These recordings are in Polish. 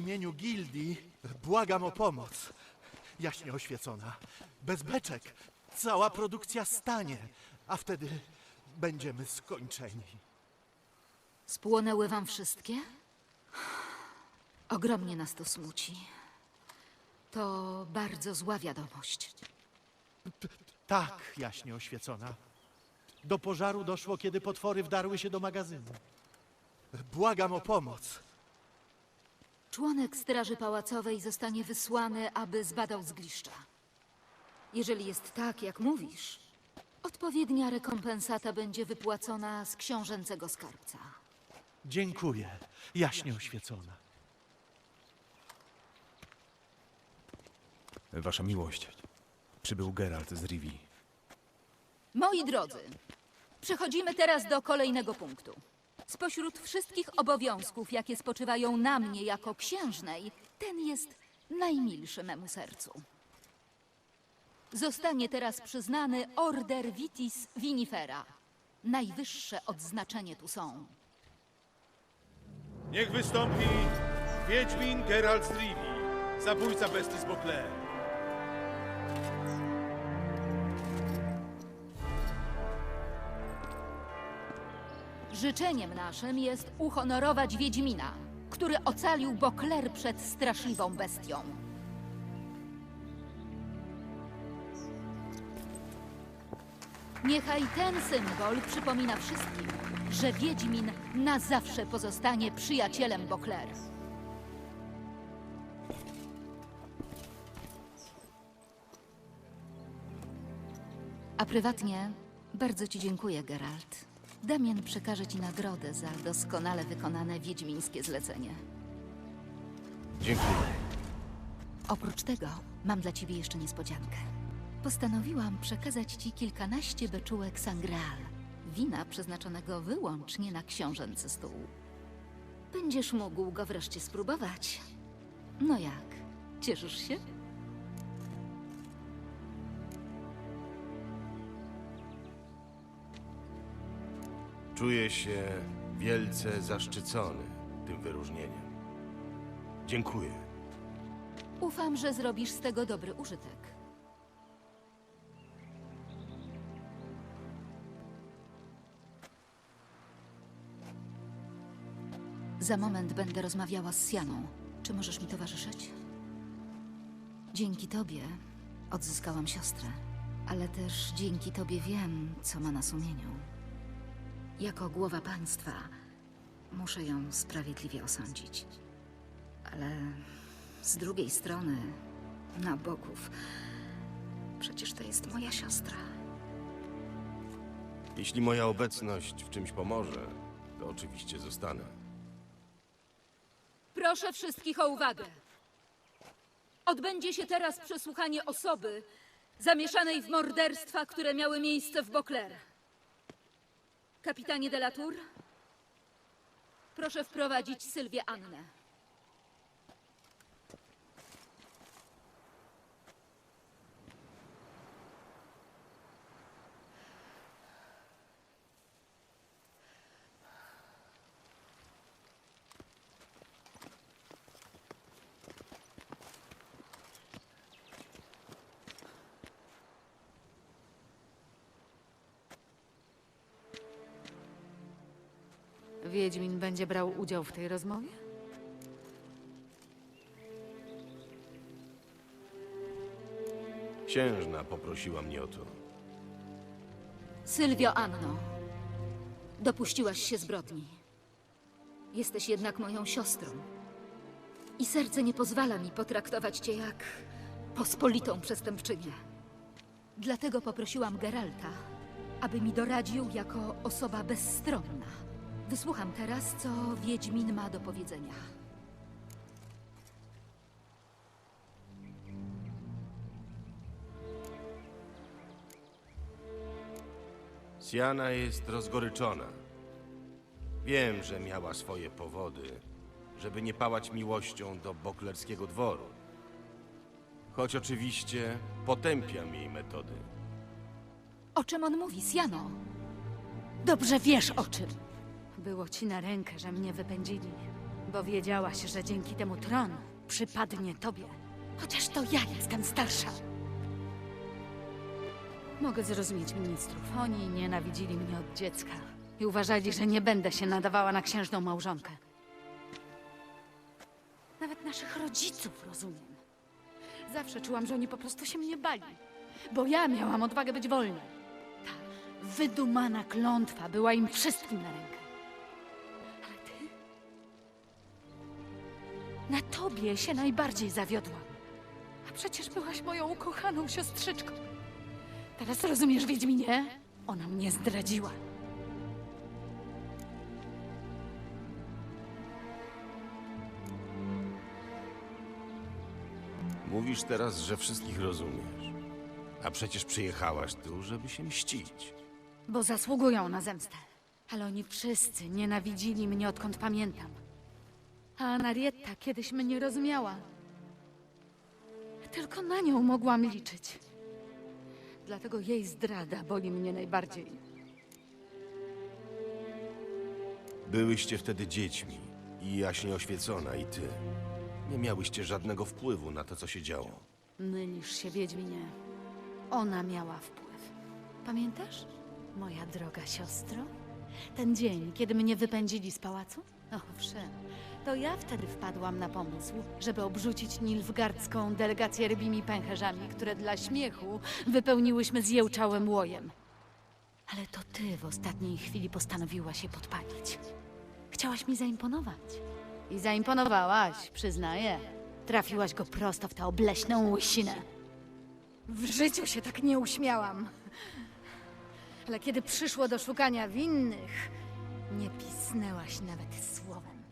W imieniu gildii błagam o pomoc. Jaśnie oświecona. Bez beczek cała produkcja stanie, a wtedy będziemy skończeni. Spłonęły wam wszystkie? Ogromnie nas to smuci. To bardzo zła wiadomość. Tak, jaśnie oświecona. Do pożaru doszło, kiedy potwory wdarły się do magazynu. Błagam o pomoc. Członek Straży Pałacowej zostanie wysłany, aby zbadał zgliszcza. Jeżeli jest tak, jak mówisz, odpowiednia rekompensata będzie wypłacona z książęcego skarbca. Dziękuję, jaśnie oświecona. Wasza miłość. Przybył Geralt z Rivi. Moi drodzy, przechodzimy teraz do kolejnego punktu. Spośród wszystkich obowiązków, jakie spoczywają na mnie jako księżnej, ten jest najmilszy memu sercu. Zostanie teraz przyznany Order Vitis Vinifera. Najwyższe odznaczenie tu są. Niech wystąpi Wiedźmin Geralt z Rivi, zabójca bestii z Beauclair. Życzeniem naszym jest uhonorować Wiedźmina, który ocalił Bokler przed straszliwą bestią. Niechaj ten symbol przypomina wszystkim, że Wiedźmin na zawsze pozostanie przyjacielem Bokler. A prywatnie bardzo Ci dziękuję, Geralt. Damien przekaże Ci nagrodę za doskonale wykonane wiedźmińskie zlecenie. Dziękuję. Oprócz tego mam dla Ciebie jeszcze niespodziankę. Postanowiłam przekazać Ci kilkanaście beczułek sangreal, wina przeznaczonego wyłącznie na książęcy stół. Będziesz mógł go wreszcie spróbować. No jak? Cieszysz się? Czuję się wielce zaszczycony tym wyróżnieniem. Dziękuję. Ufam, że zrobisz z tego dobry użytek. Za moment będę rozmawiała z Sianą. Czy możesz mi towarzyszyć? Dzięki tobie odzyskałam siostrę, ale też dzięki tobie wiem, co ma na sumieniu. Jako głowa państwa muszę ją sprawiedliwie osądzić. Ale z drugiej strony, na boków, przecież to jest moja siostra. Jeśli moja obecność w czymś pomoże, to oczywiście zostanę. Proszę wszystkich o uwagę. Odbędzie się teraz przesłuchanie osoby zamieszanej w morderstwa, które miały miejsce w Bokler. Kapitanie Delatour, proszę wprowadzić Sylwię Annę. Wiedźmin będzie brał udział w tej rozmowie? Księżna poprosiła mnie o to. Sylwio Anno, dopuściłaś się zbrodni. Jesteś jednak moją siostrą. I serce nie pozwala mi potraktować cię jak pospolitą przestępczynię. Dlatego poprosiłam Geralta, aby mi doradził jako osoba bezstronna. Wysłucham teraz, co Wiedźmin ma do powiedzenia. Siana jest rozgoryczona. Wiem, że miała swoje powody, żeby nie pałać miłością do boklerskiego dworu. Choć oczywiście potępiam jej metody. O czym on mówi, Siano? Dobrze wiesz o czym. Było ci na rękę, że mnie wypędzili. Bo wiedziałaś, że dzięki temu tron przypadnie tobie. Chociaż to ja jestem starsza. Mogę zrozumieć ministrów. Oni nienawidzili mnie od dziecka i uważali, że nie będę się nadawała na księżną małżonkę. Nawet naszych rodziców rozumiem. Zawsze czułam, że oni po prostu się mnie bali, bo ja miałam odwagę być wolna. Ta wydumana klątwa była im wszystkim na rękę. Na tobie się najbardziej zawiodłam. A przecież byłaś moją ukochaną siostrzyczką. Teraz rozumiesz, Wiedźminie? Ona mnie zdradziła. Mówisz teraz, że wszystkich rozumiesz. A przecież przyjechałaś tu, żeby się mścić. Bo zasługują na zemstę. Ale oni wszyscy nienawidzili mnie odkąd pamiętam. A Anarietta kiedyś mnie rozumiała. Tylko na nią mogłam liczyć. Dlatego jej zdrada boli mnie najbardziej. Byłyście wtedy dziećmi i jaśnie oświecona, i ty. Nie miałyście żadnego wpływu na to, co się działo. Mylisz się, Wiedźminie. Ona miała wpływ. Pamiętasz? Moja droga siostro? Ten dzień, kiedy mnie wypędzili z pałacu? Owszem, to ja wtedy wpadłam na pomysł, żeby obrzucić nilfgardzką delegację rybimi pęcherzami, które dla śmiechu wypełniłyśmy zjełczałym łojem. Ale to ty w ostatniej chwili postanowiłaś się podpalić. Chciałaś mi zaimponować. I zaimponowałaś, przyznaję. Trafiłaś go prosto w tę obleśną łysinę. W życiu się tak nie uśmiałam. Ale kiedy przyszło do szukania winnych, nie pisnęłaś nawet słowem.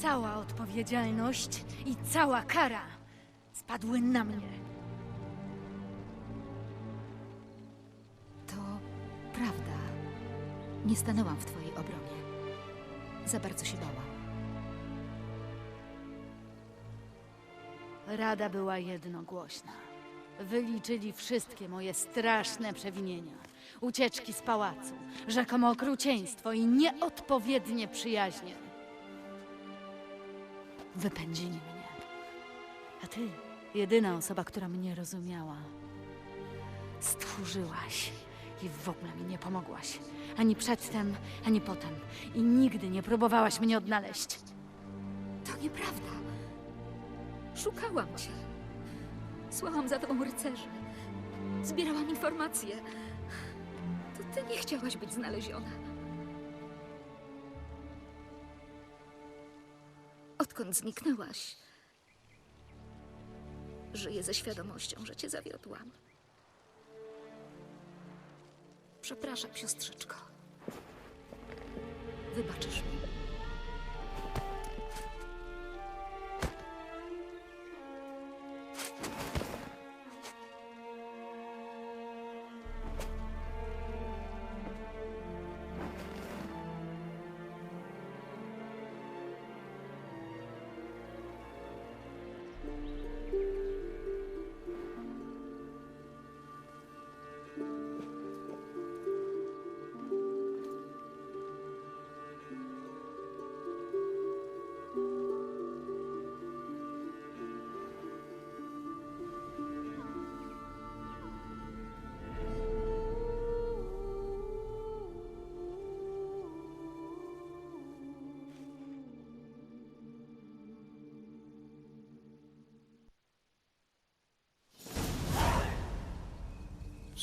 Cała odpowiedzialność i cała kara spadły na mnie. To prawda. Nie stanęłam w twojej obronie. Za bardzo się bałam. Rada była jednogłośna. Wyliczyli wszystkie moje straszne przewinienia. Ucieczki z pałacu, rzekomo okrucieństwo i nieodpowiednie przyjaźnie. Wypędzili mnie. A ty, jedyna osoba, która mnie rozumiała, stchórzyłaś i w ogóle mi nie pomogłaś. Ani przedtem, ani potem. I nigdy nie próbowałaś mnie odnaleźć. To nieprawda. Szukałam cię. Słałam za tobą rycerzy. Zbierałam informacje. Ty nie chciałaś być znaleziona. Odkąd zniknęłaś, żyję ze świadomością, że cię zawiodłam. Przepraszam, siostrzyczko. Wybaczysz mi.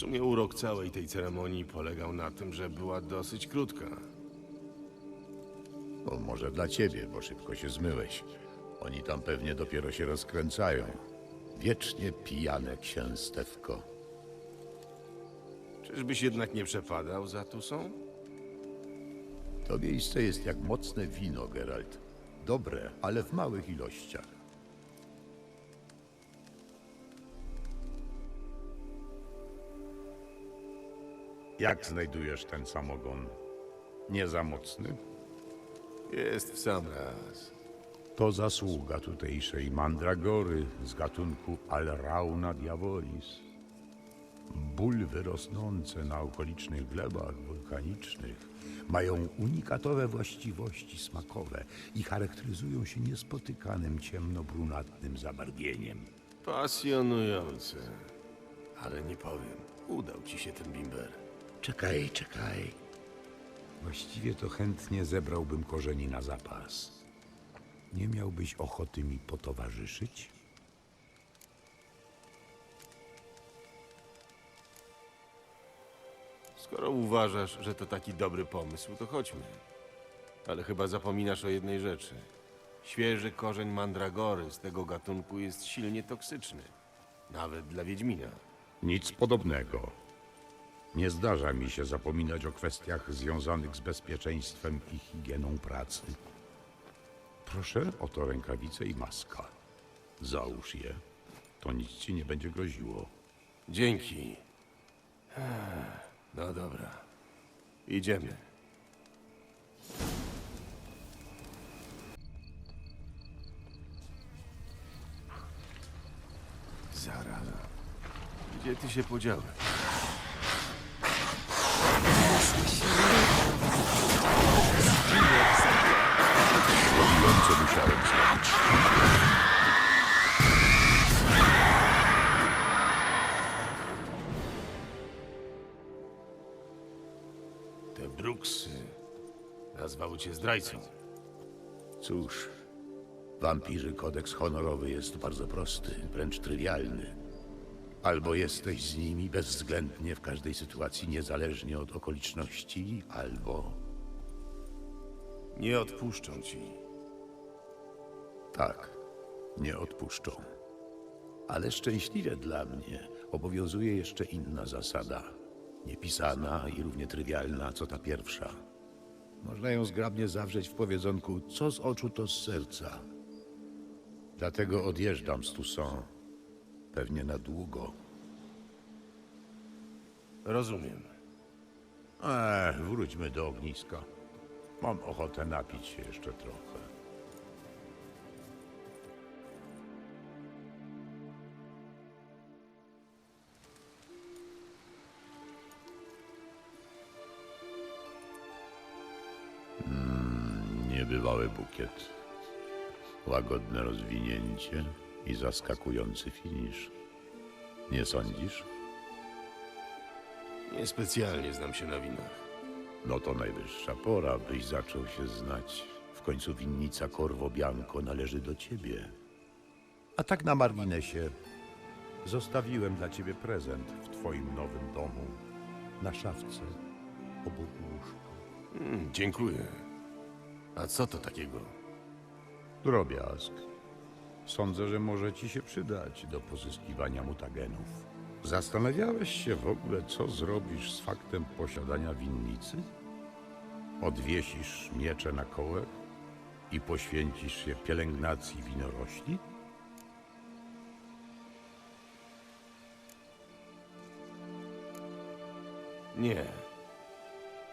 Sumie urok całej tej ceremonii polegał na tym, że była dosyć krótka. O, może dla ciebie, bo szybko się zmyłeś. Oni tam pewnie dopiero się rozkręcają. Wiecznie pijane księstewko. Czyżbyś jednak nie przepadał za Tusą? To miejsce jest jak mocne wino, Geralt. Dobre, ale w małych ilościach. Jak znajdujesz ten samogon? Nie za mocny? Jest w sam raz. To zasługa tutejszej mandragory z gatunku Alrauna diabolis. Bulwy rosnące na okolicznych glebach wulkanicznych mają unikatowe właściwości smakowe i charakteryzują się niespotykanym ciemnobrunatnym zabarwieniem. Pasjonujące. Ale nie powiem, udał ci się ten bimber. Czekaj, czekaj. Właściwie to chętnie zebrałbym korzeni na zapas. Nie miałbyś ochoty mi potowarzyszyć? Skoro uważasz, że to taki dobry pomysł, to chodźmy. Ale chyba zapominasz o jednej rzeczy. Świeży korzeń mandragory z tego gatunku jest silnie toksyczny. Nawet dla Wiedźmina. Nic podobnego. Nie zdarza mi się zapominać o kwestiach związanych z bezpieczeństwem i higieną pracy. Proszę, oto rękawice i maska. Załóż je. To nic ci nie będzie groziło. Dzięki. No dobra. Idziemy. Zaraza. Gdzie ty się podziałeś? Zrobiłem, musiałem zrobić. Te bruksy nazwały cię zdrajcą. Cóż, wampirzy kodeks honorowy jest bardzo prosty, wręcz trywialny. Albo jesteś z nimi bezwzględnie w każdej sytuacji, niezależnie od okoliczności, albo Nie odpuszczą ci. tak, nie odpuszczą. Ale szczęśliwie dla mnie obowiązuje jeszcze inna zasada. Niepisana i równie trywialna, co ta pierwsza. Można ją zgrabnie zawrzeć w powiedzonku co z oczu, to z serca. Dlatego odjeżdżam z Toussaint. Pewnie na długo. Rozumiem. Ech, wróćmy do ogniska. Mam ochotę napić się jeszcze trochę. Mm, niebywały bukiet. Łagodne rozwinięcie i zaskakujący finisz. Nie sądzisz? Niespecjalnie znam się na winach. No to najwyższa pora, byś zaczął się znać. W końcu winnica Corvo Bianco należy do ciebie. A tak na marginesie, zostawiłem dla ciebie prezent w twoim nowym domu. Na szafce, obok łóżka. Mm, dziękuję. A co to takiego? Drobiazg. Sądzę, że może ci się przydać do pozyskiwania mutagenów. Zastanawiałeś się w ogóle, co zrobisz z faktem posiadania winnicy? Odwiesisz miecze na kołek i poświęcisz się pielęgnacji winorośli? Nie.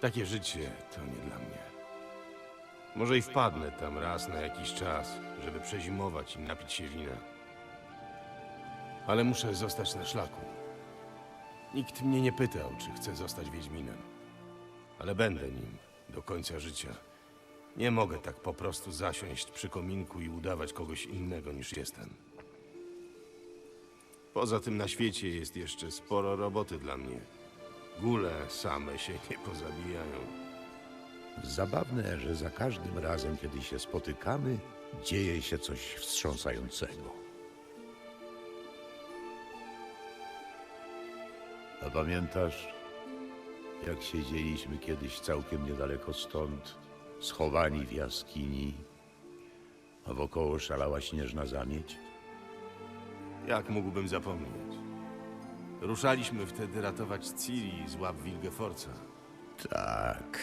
Takie życie to nie dla mnie. Może i wpadnę tam raz na jakiś czas, żeby przezimować i napić się wina. Ale muszę zostać na szlaku. Nikt mnie nie pytał, czy chcę zostać Wiedźminem. Ale będę nim do końca życia. Nie mogę tak po prostu zasiąść przy kominku i udawać kogoś innego niż jestem. Poza tym na świecie jest jeszcze sporo roboty dla mnie. Góle same się nie pozabijają. Zabawne, że za każdym razem, kiedy się spotykamy, dzieje się coś wstrząsającego. A pamiętasz, jak siedzieliśmy kiedyś całkiem niedaleko stąd, schowani w jaskini, a wokoło szalała śnieżna zamieć? Jak mógłbym zapomnieć? Ruszaliśmy wtedy ratować Ciri z łap Wilgeforca. Tak.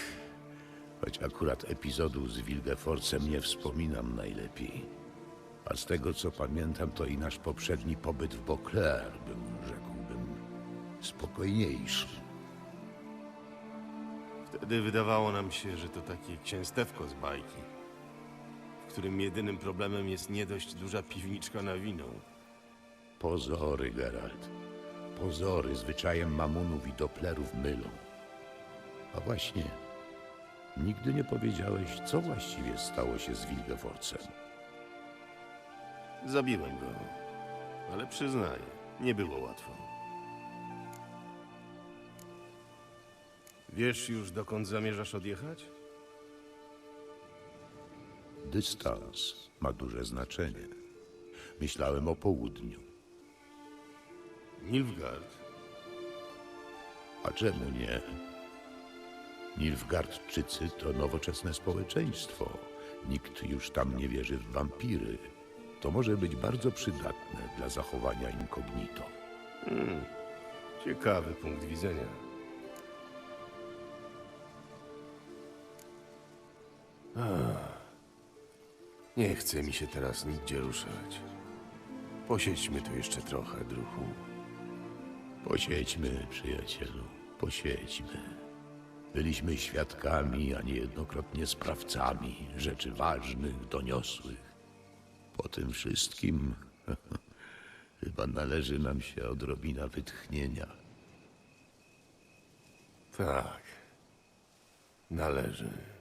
Choć akurat epizodu z Wilgeforcem nie wspominam najlepiej. A z tego co pamiętam, to i nasz poprzedni pobyt w Beauclair był, rzekłbym, spokojniejszy. Wtedy wydawało nam się, że to takie księstewko z bajki, w którym jedynym problemem jest nie dość duża piwniczka na wino. Pozory, Geralt. pozory zwyczajem mamunów i doplerów mylą. A właśnie, nigdy nie powiedziałeś, co właściwie stało się z Wilgeforcem. Zabiłem go, ale przyznaję, nie było łatwo. Wiesz już, dokąd zamierzasz odjechać? Dystans ma duże znaczenie. Myślałem o południu. Nilfgaard. A czemu nie? Nilfgaardczycy to nowoczesne społeczeństwo. Nikt już tam nie wierzy w wampiry. To może być bardzo przydatne dla zachowania incognito. Ciekawy punkt widzenia. Ach, nie chce mi się teraz nigdzie ruszać. Posiedźmy tu jeszcze trochę, druhu. Posiedźmy, przyjacielu, posiedźmy. Byliśmy świadkami, a niejednokrotnie sprawcami rzeczy ważnych, doniosłych. Po tym wszystkim chyba należy nam się odrobina wytchnienia. Tak. Należy.